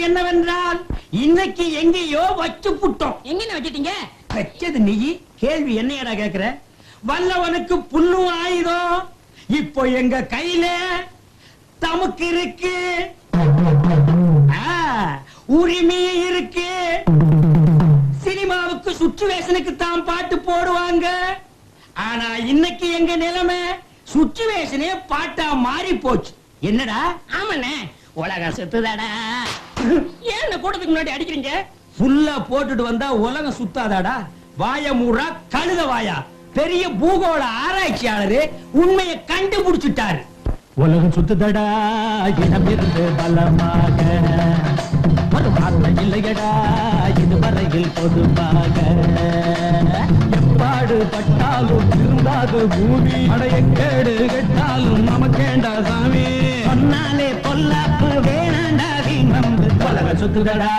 என்னவென்றால் இன்னைக்கு எங்கேயோ வச்சு புட்டோம். எங்க வச்சிட்டீங்க? வச்சது நீ கேள்வி என்னையடா கேக்குற? வல்லவனுக்கு புல்லும் ஆயுதம் இப்போ எங்க கையில தமக்கு இருக்கு. ஆ, உரிமை இருக்கு. சினிமாவுக்கு சுச்சுவேஷனுக்கு தான் பாட்டு போடுவாங்க. ஆனா இன்னைக்கு எங்க நிலைமை சுச்சுவேஷனே பாட்டா மாறி போச்சு என்னடா? ஆமாண்ணே. உலகம் சுத்துதாடா. ஏன் கூட்டத்துக்கு முன்னாடி அடிக்கிறீங்க? புல்லா போட்டுட்டு வந்தா உலகம் சுத்தாதாடா. வாய மூடா கழுத வாயா. பெரிய பூகோள ஆராய்ச்சியாளரு உண்மையை கண்டுபிடிச்சிட்டாரு. உலகம் சுத்துதடா பலமாக. ஒரு வார்த்தை இல்லையடா இதுவரையில் பொதுவாக. எப்பாடு பட்டாலும் திருந்தாது பூமி. அடைய கேடு கெட்டாலும் நமக்கேண்டா சாமி. சொன்னாலே பொல்லாப்பு வேணாண்டா வீணம்பு உலகம் சுத்துதடா.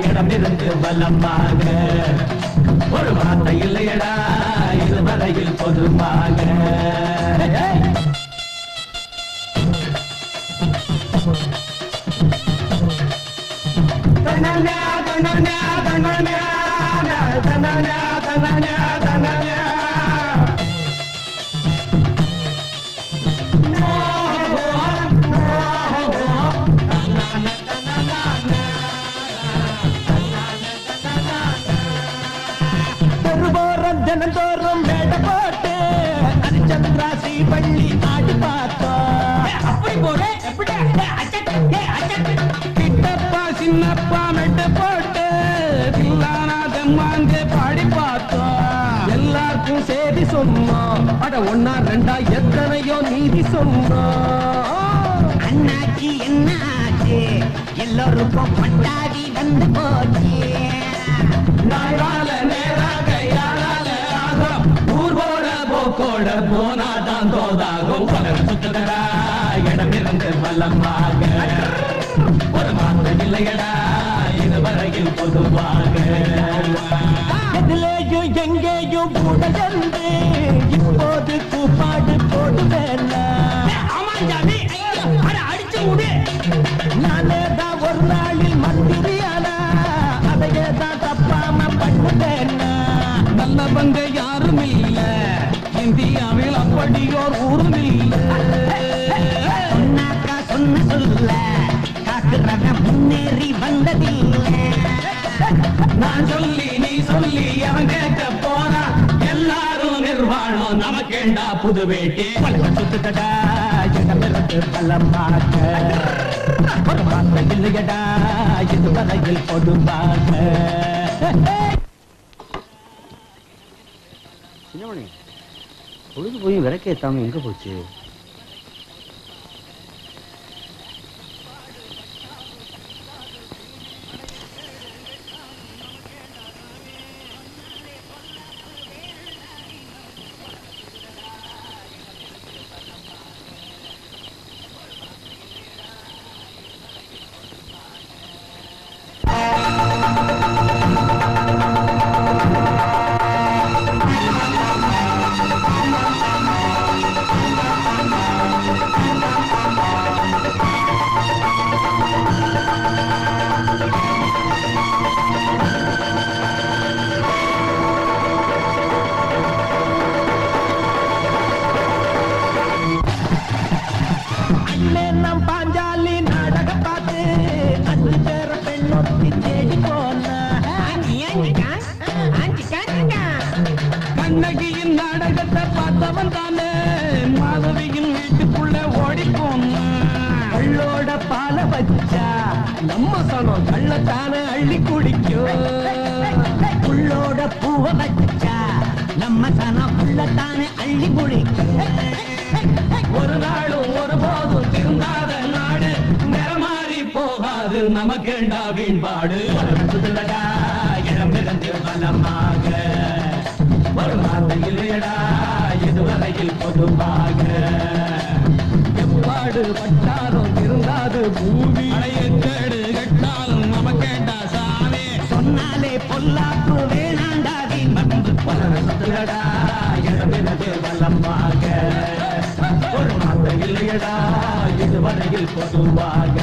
இடமிருந்து பலமாக ஒரு வார்த்தை இல்லையடா இதுவரையில் பொதுவாக தெருவோரம் தினந்தோறும் மேடை போட்டு. அரிச்சந்திராசி பள்ளி ஆடி பார்த்தோம் அப்படி போடு எப்படி கிட்டப்பா சின்னப்பா மெட்டு போட்டு தில்லானாதம் வாங்க பாடி பார்த்தோம் எல்லாருக்கும் செய்தி சொன்னோம் அட ஒன்னா ரெண்டா எத்தனையோ நீதி சொன்னோம் அண்ணாச்சி என்னாச்சு? எல்லோருக்கும் பட்டாதி வந்து போச்சு. நாளால போக்கோட போனாதான் தோதாகும் உலகம் சுத்துதடா இடமிருந்து வல்லமாக ஒரு மாற்றம் இல்லையடா இதுவரையில் பொதுவாக. எதிலேயும் எங்கேயும் உடலந்து இப்போது கூப்பாடு போடுவேன். ஆமா அடிச்சு விடு. நானே தான் ஒரு நாளில் மந்திரியானா. அதையே தான் தப்பாம பண்ணுவேன். நல்லவங்க சொல்லி நீ சொல்லி அவன் கேட்க போனா எல்லாரும் நிர்வாணம் நமக்கேண்டா புது வேட்டி. சுத்துதடா இடமிருந்து பலமாக ஒரு வார்த்தை இல்லையடா இதுவரையில் பொதுவாக சின்னமணி பொழுது போய் விளக்கேத்தாம எங்க போச்சு? அண்ணே பாஞ்சாலி நாடக பார்த்து அஞ்சு பேர பெண்ணொத்தி தேடி கண்ணகியின் நாடகத்தை பார்த்தவன் தானே மாதவியின் வீட்டுக்குள்ள ஓடி போன பால நம்ம சனம் கள்ளத்தானே அள்ளி குடிக்கும். புள்ளோட பூவ வச்சா நம்ம சனம் புள்ளத்தானே அள்ளி குடிக்கும். ஒரு நாளும் ஒரு போதும் திருந்தாத நாடு. நிறமாறி போகாது. நமக்கேண்டா வீண்பாடு? வளர்ந்ததுலடா இடம் இருந்து பலமாக. ஒரு வார்த்தை இல்லையடா இதுவரையில் பொதுவாக. பட்டாலும் இருந்தாது பூமி. அடைய கேடு கட்டாலும் நமக்கேண்டா சாமி சொன்னாலே பொல்லாப்பு வேணாண்டாதி. வீண் பண்பு வளர்ந்ததுலடா இடம் இருந்து பலமாக ஒரு மாதம் இல்லையடா இதுவரையில் பொதுவாக.